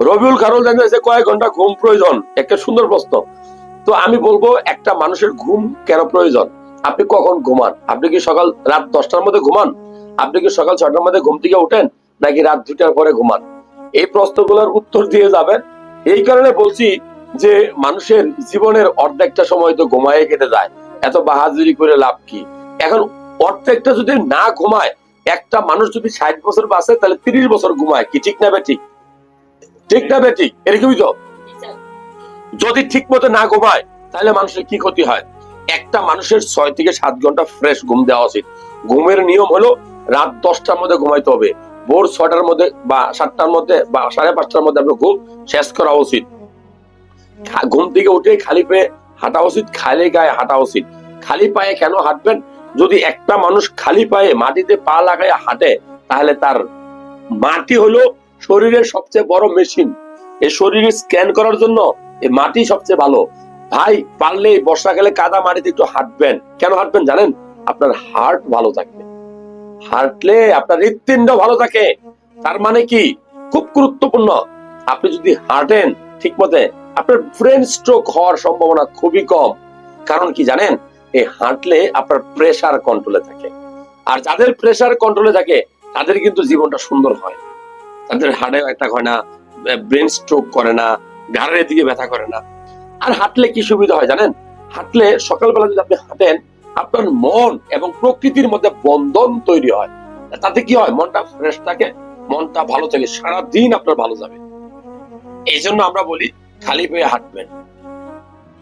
রবিউল খারুল জানিয়েছে কয়েক ঘণ্টা ঘুম প্রয়োজন, একটা সুন্দর প্রশ্ন। তো আমি বলব, একটা মানুষের ঘুম কেন প্রয়োজন? আপনি কখন ঘুমান? আপনি কি সকাল রাত দশটার মধ্যে ঘুমান? আপনি কি সকাল ছটার মধ্যে ঘুম থেকে ওঠেন, নাকি রাত দুটার পরে ঘুমান? এই প্রশ্নগুলোর উত্তর দিয়ে যাবেন। এই কারণে বলছি যে, মানুষের জীবনের অর্ধেকটা সময় তো ঘুমায় কেটে যায়। এত বাহাদুরি করে লাভ কি? এখন অর্ধেকটা যদি না ঘুমায়, একটা মানুষ যদি ষাট বছর বাঁচে, তাহলে তিরিশ বছর ঘুমায়, কি ঠিক না ঠিক? ঠিক না বে ঠিক এরকমই তো। যদি ঠিক মতো না ঘুমায় তাহলে মানুষের কি ক্ষতি হয়? একটা মানুষের ছয় থেকে সাত ঘণ্টা ফ্রেশ ঘুম দেওয়া উচিত। ঘুমের নিয়ম হলো রাত দশটার মধ্যে ঘুমাইতে হবে। ভোর ছয়টার মধ্যে বা সাতটার মধ্যে বা সাড়ে পাঁচটার মধ্যে আপনার ঘুম শেষ করা উচিত। ঘুম থেকে উঠে খালি পেয়ে হাঁটা উচিত খালি গায়ে হাঁটা উচিত। খালি পায়ে কেন হাঁটবেন? যদি একটা মানুষ খালি পায়ে মাটিতে পা লাগায় হাঁটে তাহলে তার মাটি হলো শরীরের সবচেয়ে বড় মেশিন এই শরীরে স্ক্যান করার জন্য এই মাটি সবচেয়ে ভালো। ভাই, পারলে বর্ষাকালে কাদা মাটিতে একটু হাঁটবেন। কেন হাঁটবেন জানেন? আপনার হার্ট ভালো থাকবে হাঁটলে আপনার হৃৎপিণ্ড ভালো থাকে। তার মানে কি? খুব গুরুত্বপূর্ণ। আপনি যদি হাঁটেন ঠিক মতে আপনার ব্রেন স্ট্রোক হওয়ার সম্ভাবনা খুবই কম। কারণ কি জানেন? এই হাঁটলে আপনার প্রেসার কন্ট্রোলে থাকে। আর যাদের প্রেসার কন্ট্রোলে থাকে, তাদের কিন্তু জীবনটা সুন্দর হয়। তাদের হাড়ে একটা হয় না ব্রেন স্ট্রোক করে না, ঘাড়ের দিকে ব্যথা করে না। আর হাঁটলে কি সুবিধা হয় জানেন? হাঁটলে সকালবেলা যদি আপনি হাঁটেন, আপনার মন এবং প্রকৃতির মধ্যে বন্ধন তৈরি হয়। তাতে কি হয়? মনটা ফ্রেশ থাকে, মনটা ভালো থাকে সারা দিন আপনার ভালো যাবে। এই জন্য আমরা বলি, খালি পেয়ে হাঁটবেন।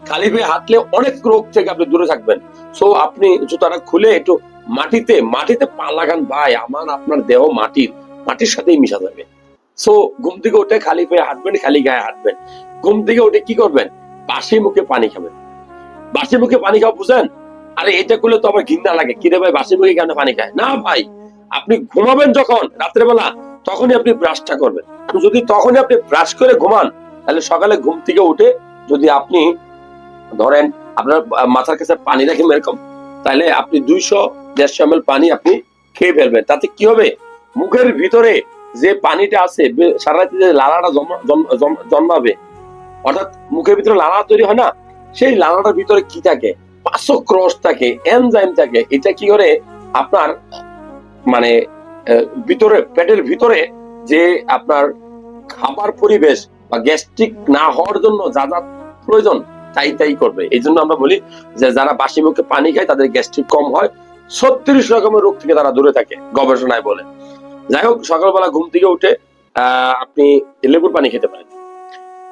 খালি পেয়ে হাঁটলে অনেক রোগ থেকে আপনি দূরে থাকবেন। সো আপনি জুতাটা খুলে একটু মাটিতে মাটিতে পা লাগান ভাই, আমার, আপনার দেহ মাটির মাটির সাথেই মিশা যাবে। সো ঘুম থেকে উঠে খালি পেয়ে হাঁটবেন, খালি গায়ে হাঁটবেন। ঘুম থেকে উঠে কি করবেন? বাসি মুখে পানি খাবেন। বাসি মুখে পানি খাওয়া বুঝেন? আরে, এটা করলে তো আমার ঘৃণা লাগে। কিরে ভাই, বাসি মুখে কেন পানি খায়? না ভাই, আপনি ঘুমাবেন যখন, রাত্রেবেলা, তখনই আপনি ব্রাশটা করবেন। যদি তখনই আপনি ব্রাশ করে ঘুমান, তাহলে সকালে ঘুম থেকে উঠে যদি আপনি ধরেন, আপনার মাথার কাছে পানি রাখেন এরকম, তাহলে আপনি দুইশো, দেড়শো এম পানি আপনি খেয়ে ফেলবেন। তাতে কি হবে? মুখের ভিতরে যে পানিটা আছে সারা রাতে যে লালাটা জন্ম- জন্ম- জন্ম- জন্মাবে, অর্থাৎ মুখের ভিতরে লালা তৈরি হয় না, সেই লালাটার ভিতরে কি থাকে? পাঁচশো থাকে এনজাইম থাকে, এটা কি করে আপনার মানে ভিতরে, পেটের ভিতরে যে আপনার খাবার পরিবেশ বা গ্যাস্ট্রিক না হওয়ার জন্য যা যা প্রয়োজন, তাই তাই করবে। এই জন্য আমরা বলি যে যারা বাসি মুখে পানি খায়, তাদের গ্যাস্ট্রিক কম হয়। ছত্রিশ রকমের রোগ থেকে তারা দূরে থাকে, গবেষণায় বলে। যাই হোক, সকালবেলা ঘুম থেকে উঠে আপনি লেবুর পানি খেতে পারেন।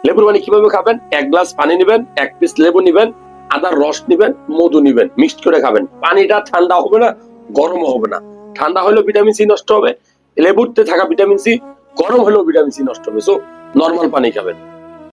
লেবুর পানি কীভাবে খাবেন? এক গ্লাস পানি নেবেন, এক পিস লেবু নেবেন আদার রস নেবেন, মধু নেবেন, মিক্সড করে খাবেন। পানিটা ঠান্ডা হবে না, গরমও হবে না। ঠান্ডা হলেও ভিটামিন সি নষ্ট হবে, লেবুতে থাকা ভিটামিন সি, গরম হলেও ভিটামিন সি নষ্ট হবে। সো নর্মাল পানি খাবেন।